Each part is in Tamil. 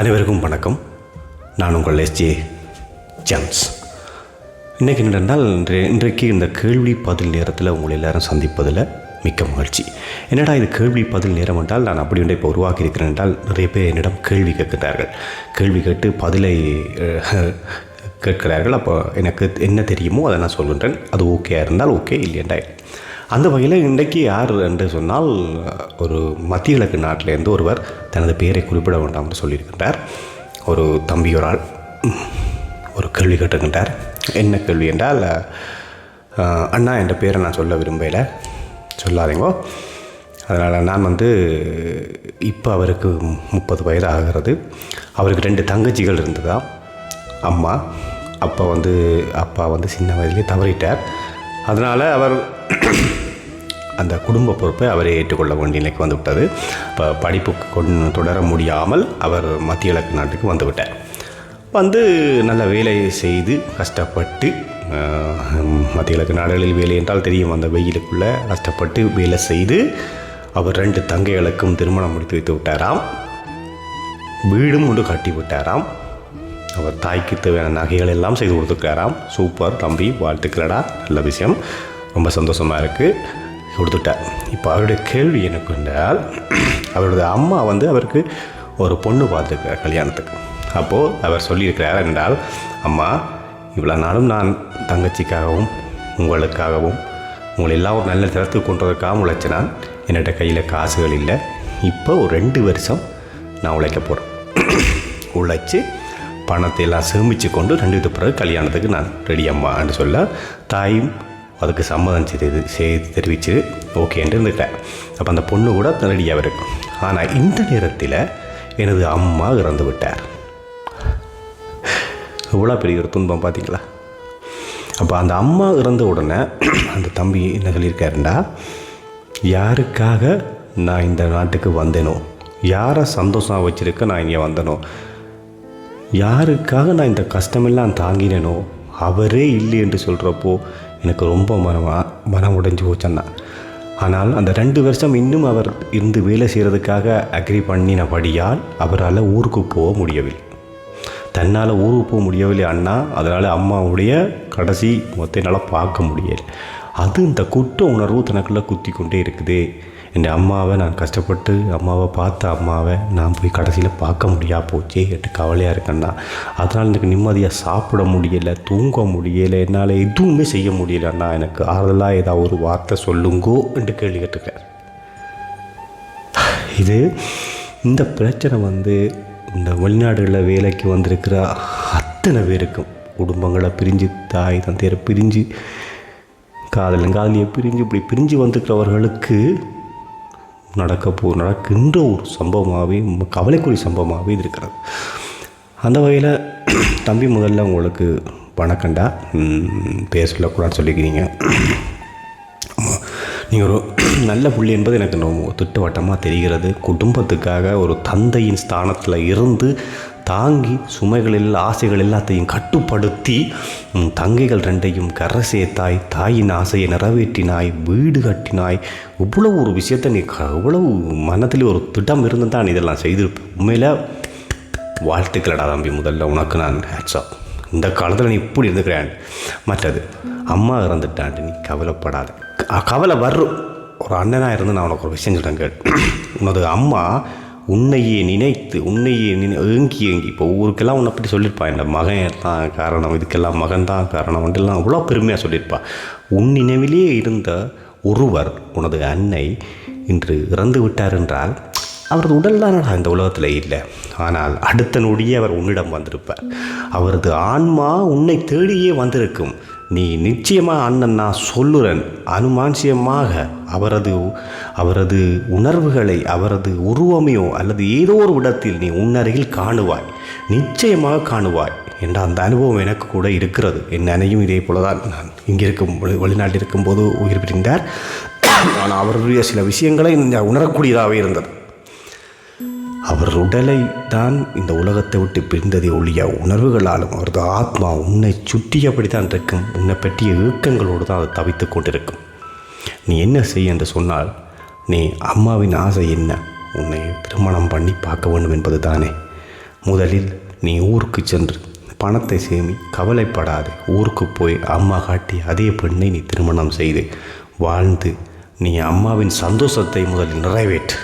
அனைவருக்கும் வணக்கம். நான் உங்கள் எஸ்ஜே ஜேம்ஸ். இன்றைக்கி என்னென்றால் இன்றைய இன்றைக்கு இந்த கேள்வி பதில் நேரத்தில் உங்களை எல்லாரும் சந்திப்பதில் மிக்க மகிழ்ச்சி. என்னடா இது கேள்வி பதில் நேரம் என்றால் நான் அப்படி ஒன்றை இப்போ உருவாக்கி இருக்கிறேன் என்றால் நிறைய பேர் என்னிடம் கேள்வி கேட்கிறார்கள் கேள்வி கேட்டு பதிலை கேட்கிறார்கள். அப்போ எனக்கு என்ன தெரியுமோ அதை நான் சொல்கின்றேன். அது ஓகேயா இருந்தால் ஓகே இல்லையண்டா அந்த வகையில் இன்றைக்கு யார் என்று சொன்னால் ஒரு மத்திய கிழக்கு நாட்டிலேருந்து ஒருவர் தனது பெயரை குறிப்பிட வேண்டாம் என்று சொல்லியிருக்கின்றார். ஒரு தம்பியோரால் ஒரு கேள்வி கேட்டிருக்கின்றார். என்ன கேள்வி என்றால் அண்ணா என்ற பேரை நான் சொல்ல விரும்பலை. சொல்லாதீங்கோ. அதனால் நான் வந்து இப்போ அவருக்கு முப்பது வயது ஆகிறது. அவருக்கு ரெண்டு தங்கச்சிகள் இருந்ததா? அம்மா அப்பா வந்து அப்பா வந்து சின்ன வயதிலே தவறிட்டார். அதனால் அவர் அந்த குடும்ப பொறுப்பை அவரே ஏற்றுக்கொள்ள வேண்டிய நிலைக்கு வந்துவிட்டது. இப்போ படிப்புக்கு கொண்டு தொடர முடியாமல் அவர் மத்திய கிழக்கு நாட்டுக்கு வந்துவிட்டார். வந்து நல்ல வேலை செய்து கஷ்டப்பட்டு மத்திய கிழக்கு நாடுகளில் வேலை என்றால் தெரியும். அந்த வெயிலுக்குள்ளே கஷ்டப்பட்டு வேலை செய்து அவர் ரெண்டு தங்கைகளுக்கும் திருமணம் முடித்து வைத்து விட்டாராம். வீடும் ஒன்று கட்டி விட்டாராம். அவர் தாய்க்கு தேவையான நகைகள் எல்லாம் செய்து கொடுத்துருக்காராம் சூப்பர் தம்பி வாழ்த்துக்களடா. நல்ல விஷயம். ரொம்ப சந்தோஷமாக இருக்குது கொடுத்துட்டார் இப்போ அவருடைய கேள்வி எனக்கு என்றால் அவருடைய அம்மா வந்து அவருக்கு ஒரு பொண்ணு பார்த்துருக்கார் கல்யாணத்துக்கு. அப்போது அவர் சொல்லியிருக்கிறார் என்றால் அம்மா இவ்வளோ நாளும் நான் தங்கச்சிக்காகவும் உங்களுக்காகவும் உங்களை எல்லாம் ஒரு நல்ல தரத்துக்கு கொண்டு உழைச்சி உழைச்சினான் என்னோட கையில் காசுகள் இல்லை. இப்போ ஒரு ரெண்டு வருஷம் நான் உழைக்க போகிறேன் உழைச்சி பணத்தை எல்லாம் சேமித்து கொண்டு ரெண்டு பிறகு கல்யாணத்துக்கு நான் ரெடி அம்மான்னு சொல்ல தாயும் அதுக்கு சம்மதம் செய்து செய்து தெரிவித்து ஓகேன்ட்டு இருந்துட்டேன் அப்போ அந்த பொண்ணு கூட ரெடியாக இருக்கும் ஆனால் இந்த நேரத்தில் எனது அம்மா இறந்து விட்டார். இவ்வளோ பெரிய ஒரு துன்பம் பார்த்தீங்களா அப்போ அந்த அம்மா இறந்த உடனே அந்த தம்பி என்ன சொல்லியிருக்காருண்டா? யாருக்காக நான் இந்த நாட்டுக்கு வந்தேனோ? யாரை சந்தோஷமாக வச்சுருக்க நான் இங்கே வந்தேனோ? யாருக்காக நான் இந்த கஷ்டமெல்லாம் தாங்கினேனோ? அவரே இல்லை என்று சொல்கிறப்போ எனக்கு ரொம்ப மனம் மனம் உடைஞ்சு போச்சண்ணா ஆனால் அந்த ரெண்டு வருஷம் இன்னும் அவர் இருந்து வேலை செய்கிறதுக்காக அக்ரி பண்ணினபடியால் அவரால் ஊருக்கு போக முடியவில்லை. தன்னால் ஊருக்கு போக முடியவில்லை அண்ணா அதனால் அம்மாவுடைய கடைசி மொத்த என்னால் பார்க்க முடியல. அது இந்த குற்ற உணர்வு தனக்குள்ளே குத்தி கொண்டே இருக்குது. என் அம்மாவை நான் கஷ்டப்பட்டு அம்மாவை பார்த்த அம்மாவை நான் போய் கடைசியில் பார்க்க முடியா போச்சே எட்டு கவலையாக இருக்கேன்னா. அதனால் எனக்கு நிம்மதியாக சாப்பிட முடியலை தூங்க முடியலை என்னால் எதுவுமே செய்ய முடியல அண்ணா எனக்கு ஆறுதலாக ஏதாவது ஒரு வார்த்தை சொல்லுங்கோ என்று கேள்வி கேட்டுக்கிறார் இது இந்த பிரச்சனை வந்து இந்த வெளிநாடுகளில் வேலைக்கு வந்திருக்கிற அத்தனை பேருக்கும் குடும்பங்களை பிரிஞ்சு தாய் தந்தையரை பிரிஞ்சு காதலன் காதலியை பிரிஞ்சு இப்படி பிரிஞ்சு வந்திருக்கிறவர்களுக்கு நடக்க போ நடக்கின்ற ஒரு சம்பவமாகவே கவலைக்குரிய சம்பவமாகவே இது இருக்கிறது. அந்த வகையில் தம்பி முதல்ல உங்களுக்கு வணக்கண்டா ம், பேர் சொல்லக்கூடாதுன்னு சொல்லிக்கிறீங்க. நீங்கள் ஒரு நல்ல புள்ளி என்பது எனக்கு திட்டவட்டமாக தெரிகிறது. குடும்பத்துக்காக ஒரு தந்தையின் ஸ்தானத்தில் இருந்து தாங்கி சுமைகளில் ஆசைகள் எல்லாத்தையும் கட்டுப்படுத்தி உன் தங்கைகள் ரெண்டையும் கரை சேர்த்தாய் தாயின் ஆசையை நிறைவேற்றினாய் வீடு கட்டினாய். இவ்வளவு ஒரு விஷயத்தை நீ அவ்வளவு இவ்வளவு ஒரு திட்டம் இருந்து தான் இதெல்லாம் செய்திருப்ப. உண்மையில் வாழ்த்துக்களடா தம்பி முதல்ல உனக்கு நான் ஹேட்ஸாப் இந்த காலத்தில் நீ இப்படி இருந்துக்கிறேன் மற்றது அம்மா இறந்துட்டான்ட்டு நீ கவலைப்படாத. கவலை வர்றோம் ஒரு அண்ணனாக இருந்து நான் உனக்கு ஒரு விஷயம் சொல்கிறேன் கேட்டு உனது அம்மா உன்னையே நினைத்து உன்னையே நினை ஏங்கி ஏங்கி. இப்போ ஊருக்கெல்லாம் உன்னை பற்றி சொல்லியிருப்பான். இந்த மகன் தான் காரணம் இதுக்கெல்லாம் மகன் தான் காரணம் வந்துலாம் அவ்வளோ பெருமையாக சொல்லியிருப்பா. உன் நினைவிலேயே இருந்த ஒருவர் உனது அன்னை இன்று இறந்து விட்டார் என்றால் அவரது உடல் தானடா இந்த உலகத்தில் இல்லை. ஆனால் அடுத்த நொடியே அவர் உன்னிடம் வந்திருப்பார். அவரது ஆன்மா உன்னை தேடியே வந்திருக்கும். நீ நிச்சயமாக அண்ணன் நான் சொல்லுறேன். அனுமான்சியமாக அவரது அவரது உணர்வுகளை அவரது உருவமையோ அல்லது ஏதோ ஒரு இடத்தில் நீ உன்னருகில் காணுவாய். நிச்சயமாக காணுவாய் என்ற அந்த அனுபவம் எனக்கு கூட இருக்கிறது. என் அணையும் இதே போல தான் நான் இங்கே இருக்கும் வெளிநாட்டில் இருக்கும்போது உயிர் பிரிந்தார். ஆனால் அவருடைய சில விஷயங்களை நான் உணரக்கூடியதாகவே இருந்தது. அவர் உடலை தான் இந்த உலகத்தை விட்டு பிரிந்ததை ஒழிய உணர்வுகளாலும் அவரது ஆத்மா உன்னை சுற்றியபடி தான் இருக்கும். உன்னை பற்றிய ஏக்கங்களோடு தான் அது தவித்து கொண்டிருக்கும். நீ என்ன செய் என்று சொன்னால் நீ அம்மாவின் ஆசை என்ன? உன்னை திருமணம் பண்ணி பார்க்க வேண்டும் என்பது தானே முதலில் நீ ஊருக்கு சென்று பணத்தை சேமி கவலைப்படாது. ஊருக்கு போய் அம்மா காட்டி அதே பெண்ணை நீ திருமணம் செய்து வாழ்ந்து நீ அம்மாவின் சந்தோஷத்தை முதலில் நிறைவேற்று.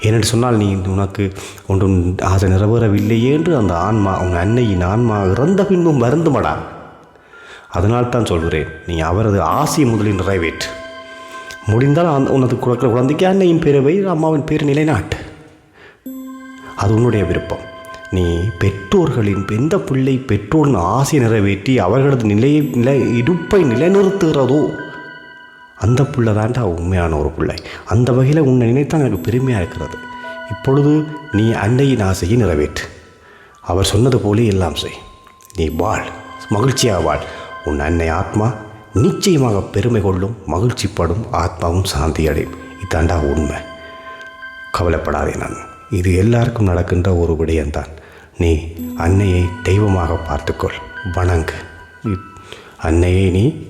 ஏனென்று சொன்னால் நீ உனக்கு ஒன்றும் ஆசை நிறைவேறவில்லையே என்று அந்த ஆன்மா உன் அன்னையின் ஆன்மா இறந்த பின்பும் வருந்துமடா. அதனால் தான் சொல்கிறேன் நீ அவரது ஆசையை முதலில் நிறைவேற்று. முடிந்தால் அந்த உனது குழக்கிற குழந்தைக்கு அன்னையின் பேரை வை அம்மாவின் பேர் நிலைநாட்டு. அது உன்னுடைய விருப்பம். நீ பெற்றோர்களின் எந்த பிள்ளை பெற்றோரின் ஆசை நிறைவேற்றி அவர்களது நிலையை நிலை இருப்பை நிலைநிறுத்துகிறதோ அந்த பிள்ளை தான்டா உண்மையான ஒரு பிள்ளை. அந்த வகையில் உன்னை நினைத்தான் எனக்கு பெருமையாக இருக்கிறது. இப்பொழுது நீ அன்னையின் ஆசையை நிறைவேற்று. அவர் சொன்னது போலே எல்லாம் செய். நீ வாழ். மகிழ்ச்சியாக வாழ். உன் அன்னை ஆத்மா நிச்சயமாக பெருமை கொள்ளும் மகிழ்ச்சிப்படும் ஆத்மாவும் சாந்தி அடையும் இதாண்டா உண்மை. கவலைப்படாதே நான். இது எல்லாருக்கும் நடக்கின்ற ஒரு விடயம்தான். நீ அன்னையை தெய்வமாக பார்த்துக்கொள். வணங்கு. அன்னையை நீ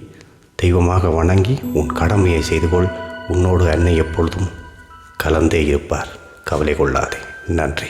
தெய்வமாக வணங்கி உன் கடமையை செய்து கொள் உன்னோடு அன்னை எப்பொழுதும் கலந்தே இருப்பார். கவலை கொள்ளாதே. நன்றி.